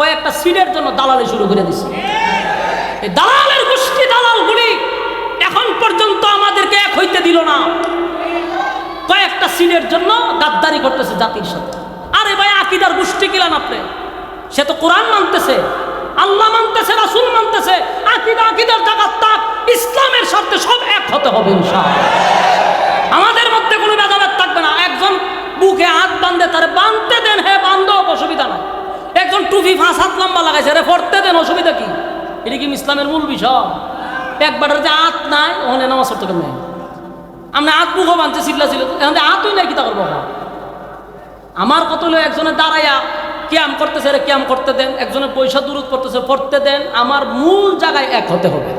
কয়েকটা সিটের জন্য দালালি শুরু করে দিছে। এই দালালের গোষ্ঠী দালালগুলি এখন পর্যন্ত আমাদেরকে এক হইতে দিল না। কয়েকটা সিটের জন্য গাদ্দারি করতেছে জাতির সাথে। আরে ভাই, আকিদার গোষ্ঠী কিলান আপনি? সে তো কোরআন মানতেছে, আল্লাহ মানতেছে, রাসূল মানতেছে। আকিদা, আকিদার জায়গা তাক, ইসলামের সাথে সব এক হতে হবে ইনশাআল্লাহ। আমাদের মধ্যে কোনো ভেদাভেদ থাকবে না। একজন একজন টুপি ফাঁস হাত লম্বা লাগাইছে রে পড়তে দেন, অসুবিধা কি? এটা কি ইসলামের মূল বিষয়? একবার যে হাত নাই, ওখানে নামাজ পড়তে কেন আমরা হাত বুকও বাঁধতে চিল্লা ছিল এখানে হাতই নাই, কি তা করব আমার? কত হলো একজনের দাঁড়াইয়া ক্যাম করতেছে রে ক্যাম করতে দেন। একজনের পয়সা দূরত করতেছে পড়তে দেন। আমার মূল জায়গায় এক হতে হবে।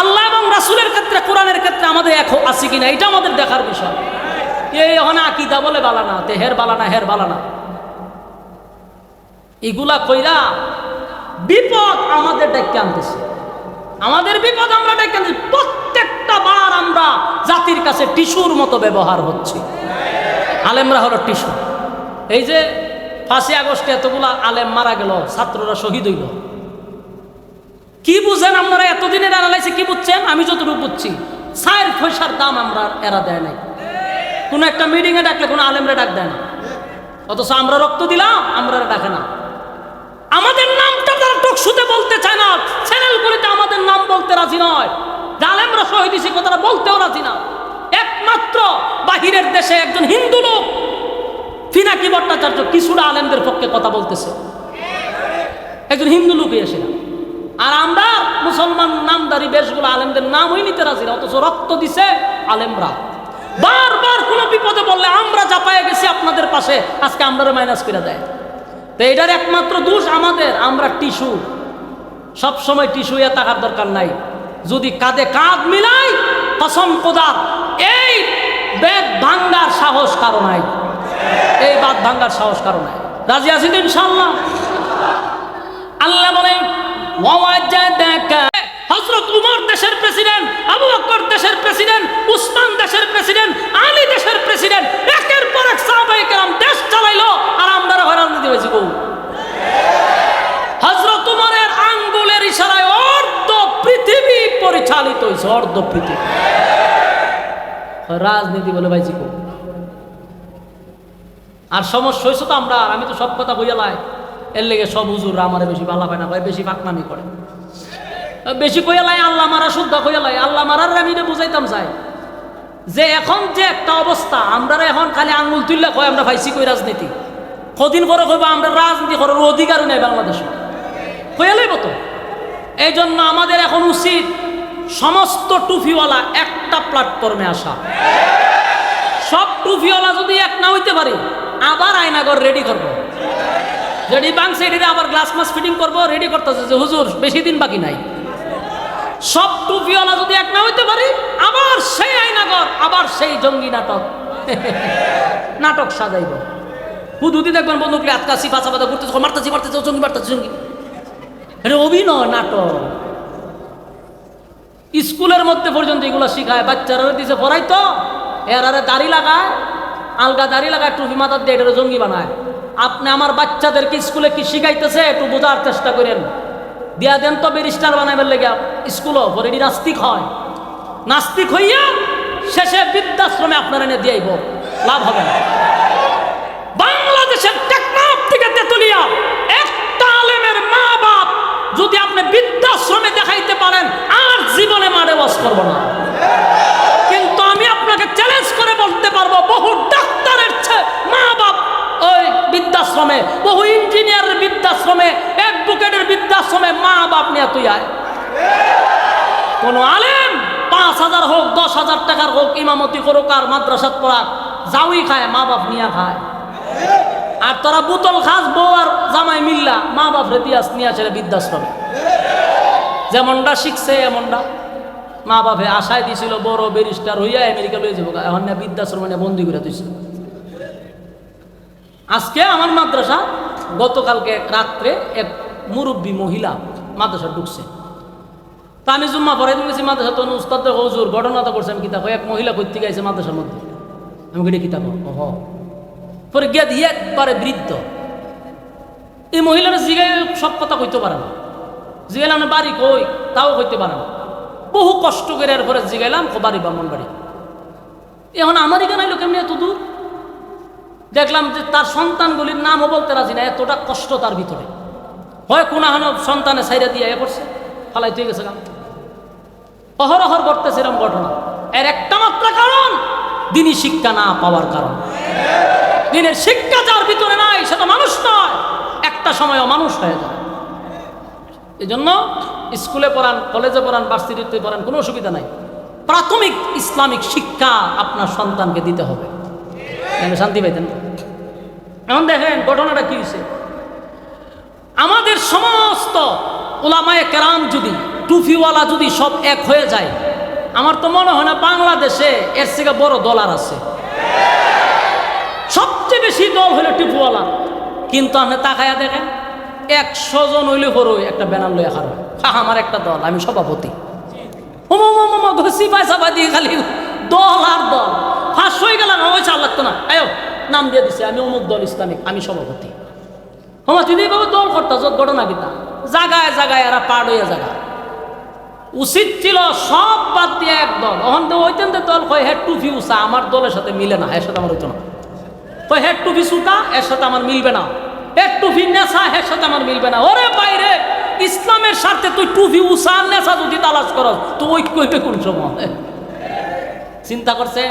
আল্লাহ এবং রাসুলের ক্ষেত্রে, কোরআনের ক্ষেত্রে আমাদের এক আছে কিনা, এটা আমাদের দেখার বিষয়। এই ওখানে আকিদা বলে বালানা তে হের বালানা হের বালানা এগুলা কইরা বিপদ আমাদের ডেকে আনতেছে। আমাদের বিপদ আমরা ডেকে আনতেছি। প্রত্যেকটা বার আমরা জাতির কাছে টিস্যুর মতো ব্যবহার হচ্ছে। আলেমরা হলো টিস্যু। এই যে পাঁচই আগস্টে এতগুলা আলেম মারা গেল, ছাত্ররা শহীদ হইল। কি বুঝেন আপনারা? এতদিনের অ্যানালাইসে কি বুঝছেন? আমি যতটুকু বুঝছি সায়ের পয়সার দাম আমরা এরা দেয় নাই। কোনো একটা মিটিংয়ে ডাকলে কোনো আলেমরা ডাক দেয় না। অথচ আমরা রক্ত দিলাম আমরা ডাকে না আমাদের নামটা তারা টকশুতে বলতে চায় না চ্যানেলগুলিতে আমাদের নাম বলতে রাজি নয়। যে আলেমরা শহীদ সে কথাটা বলতেও রাজি না। একমাত্র বাহিরের দেশে একজন হিন্দু লোক, ফিনাকি ভট্টাচার্য কিছুটা আলেমদের পক্ষে কথা বলতেছে। একজন হিন্দু লোকই এসে। আর আমরা মুসলমান নামদারি বেশগুলো আলেমদের নামই নিতে রাজি না, অথচ রক্ত দিছে আলেমরা। বারবার কোনো বিপদে বললে আমরা চাপায়ে গেছি আপনাদের পাশে, আজকে আমরা মাইনাস করে দেয়। তো এটার একমাত্র দোষ আমাদের, আমরা টিস্যু। সবসময় টিস্যু এ থাকার দরকার নাই। যদি কাঁধে কাঁধ মিলাই, কসম কোদার এই বেদ ভাঙ্গার সাহস কারও নাই। এই বাদ ভাঙ্গার সাহস কারও নাই। রাজি আছি তো ইনশাল্লাহ আল্লাহ বলেন হযরত উমর দেশের প্রেসিডেন্ট আবু বকর দেশের প্রেসিডেন্ট উসমান দেশের প্রেসিডেন্ট আলী দেশের প্রেসিডেন্ট একের পর এক সাহাবায়ে কেরাম দেশ চালাইলো আর আমরা হয়রান দিতে হয়েছি বউ হযরত উমরের আঙ্গুলের ইশারায় অর্ধ পৃথিবী হয়েছে রাজনীতি বলে ভাইজি কো আর সমস্যা হয়েছে তো আমরা আমি তো সব কথা বইয়ালাই এর লেগে সব হুজুর আমার বেশি ভালো পায় না ভাই, বেশি ফাঁকনামি করে। বেশি কইয়ালাই আল্লাহ মারা শুদ্ধ কইয়ালাই আল্লাহ মারার আমি বুঝাইতাম চাই যে এখন যে একটা অবস্থা আমরা এখন খালি আঙ্গুল তুললে কয়, আমরা ভাইসি কই রাজনীতি? কদিন পরে কইবা, আমরা রাজনীতি করার অধিকারও নেই বাংলাদেশে। কইয়ালাই মতো এই জন্য আমাদের এখন উচিত সমস্ত টুফিওয়ালা একটা প্ল্যাটফর্মে আসা। সব টুফিওয়ালা যদি এক না হইতে পারে, আবার আয়নাগর রেডি করব। যদি বাংসে এটিতে আবার গ্লাস মাস ফিটিং করব রেডি করতেছে যে, হুজুর, বেশি দিন বাকি নাই। সব টুপিওয়ালা যদি এক না হইতে পারি, আবার সেই আইনাগর আবার সেই জঙ্গি নাটক। নাটক সাজাইব। হুদুদি দেখবেন বন্ধুকে আতকাশি পাচা পাতা করতেছে, মারতেছি, মারতেছে জঙ্গি মারতেছে, জঙ্গি। এটা অভিনয় নাটক। স্কুলের মধ্যে পর্যন্ত এগুলো শিখায়। বাচ্চারা দিছে, পড়াই তো। এর আরে দাড়ি লাগায়, আলগা দাড়ি লাগায় টুপি মাথার দিয়ে এটা জঙ্গি বানায়। আপনি আমার বাচ্চাদেরকে স্কুলে কি শিখাইতেছে, একটু বোঝার চেষ্টা করেন। দিয়া দেন তো ব্যারিস্টার বানাইবার লেগে, স্কুলও পরে নাস্তিক হয়। নাস্তিক হইয়া শেষে বৃদ্ধাশ্রমে আপনারা এনে দিয়াইব। লাভ হবে না। বাংলাদেশের টেকনাফ থেকে তেতুলিয়া একটা আলেমের মা বাপ যদি আপনি বৃদ্ধাশ্রমে দেখাইতে পারেন আর জীবনে মারে বাস করব না কিন্তু আমি আপনাকে চ্যালেঞ্জ করে বলতে পারব বহু ডাক্তারের ছে- মা বাপ ওই বৃদ্ধাশ্রমে বহু ইঞ্জিনিয়ারের বৃদ্ধাশ্রমে অ্যাডভোকেটের বৃদ্ধাশ্রমে মা বাপ নিয়ে তুই আয়। কোন আলেম, পাঁচ হাজার হোক, দশ হাজার টাকার হোক, ইমামতি করুক আর মাদ্রাসাত পড়াক যাওই খায় মা বাপ নিয়ে খায়। আর তোরা বোতল খাস, বউ আর জামাই মিল্লা মা বাপ রে দিয়াস নিয়ে আসে বৃদ্ধাশ্রমে। যেমনটা শিখছে, এমনটা। মা বাপে আশায় দিছিল, বড় ব্যারিস্টার হইয়া আমেরিকা লয়ে যাব, এখন বৃদ্ধাশ্রমে বন্দি করে দিছিল আজকে আমার মাদ্রাসা গতকালকে রাত্রে এক মুরব্বী মহিলা মাদ্রাসা ঢুকছে। তা আমি জুম্মা পড়াই দিয়েছি মাদ্রাসা তো উস্তাদ হজুর ঘটনাটা করছে, আমি কিতাব এক মহিলা করতে গেছে মাদ্রাসার মধ্যে। আমি কেটে কিতাব হ পরে গিয়ে দিয়ে একবারে বৃদ্ধ। এই মহিলারা জিগাই সব কথা কইতে পারে না। জিগাইলাম না বাড়ি কই? তাও কইতে পারে না। বহু কষ্ট করে এরপরে জিগাইলাম বাড়ি বামন বাড়ি এখন আমারই কেন এলো কেমনি এত দূর দেখলাম যে তার সন্তানগুলির নামও বলতে রাজি না, এতটা কষ্ট তার ভিতরে। হয় কোন আহন সন্তানে সাইরা দিয়ে এ পড়ছে ফালাই তুই গেছে গাম অহরহর ঘটতেছে এরকম ঘটনা। এর একটা মাত্র কারণ, দিনই শিক্ষা না পাওয়ার কারণ। দিনের শিক্ষা যার ভিতরে নাই সেটা মানুষ নয়। একটা সময়ও মানুষ হয়ে যায়। এই জন্য স্কুলে পড়ান, কলেজে পড়ান, ভার্সিটিতে পড়ান কোনো অসুবিধা নাই। প্রাথমিক ইসলামিক শিক্ষা আপনার সন্তানকে দিতে হবে। তাহলে শান্তি পাইতেন এখন দেখেন ঘটনাটা কি হয়েছে আমাদের সমস্ত ওলামায়ে কেরাম যদি টুফিওয়ালা যদি সব এক হয়ে যায় আমার তো মনে হয় না বাংলাদেশে এর থেকে বড় দলার আছে সবচেয়ে বেশি দল হলো টিপুওয়ালা কিন্তু আপনি তাকায়া দেখেন একশো জন হইলে বড় একটা ব্যানার লইয়া খারাপ আমার একটা দল আমি সভাপতি দল আর দল ফাঁস হয়ে গেলাম চাল লাগতো না। আয়ো নাম দিয়ে দিছে, আমি অমুক দল ইসলামিক, আমি সভাপতি। হোমা, তুই এইভাবে দল করতা, যত ঘটনা কিতা জাগায় জাগায় এরা পাড় হইয়া জাগা। উচিত ছিল সব বাদ দিয়ে এক দল। ওখান তো ওইতেন দল কয় হেড টুফি উষা আমার দলের সাথে মিলে না, এর সাথে আমার হইতো না। কয় হেড টুফি সুতা, এর সাথে আমার মিলবে না। হেড টুফি নেশা, এর সাথে আমার মিলবে না। ওরে বাইরে, ইসলামের স্বার্থে তুই টুফি উষা আর নেশা যদি তালাশ করস, তো কইবে কোন সময়? চিন্তা করছে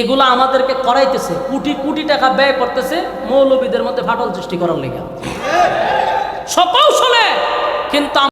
এগুলো আমাদেরকে করাইতেছে। কোটি কোটি টাকা ব্যয় করতেছে, মৌলবীদের মধ্যে ফাটল সৃষ্টি করার লেগে। সকৌশলে কিন্তু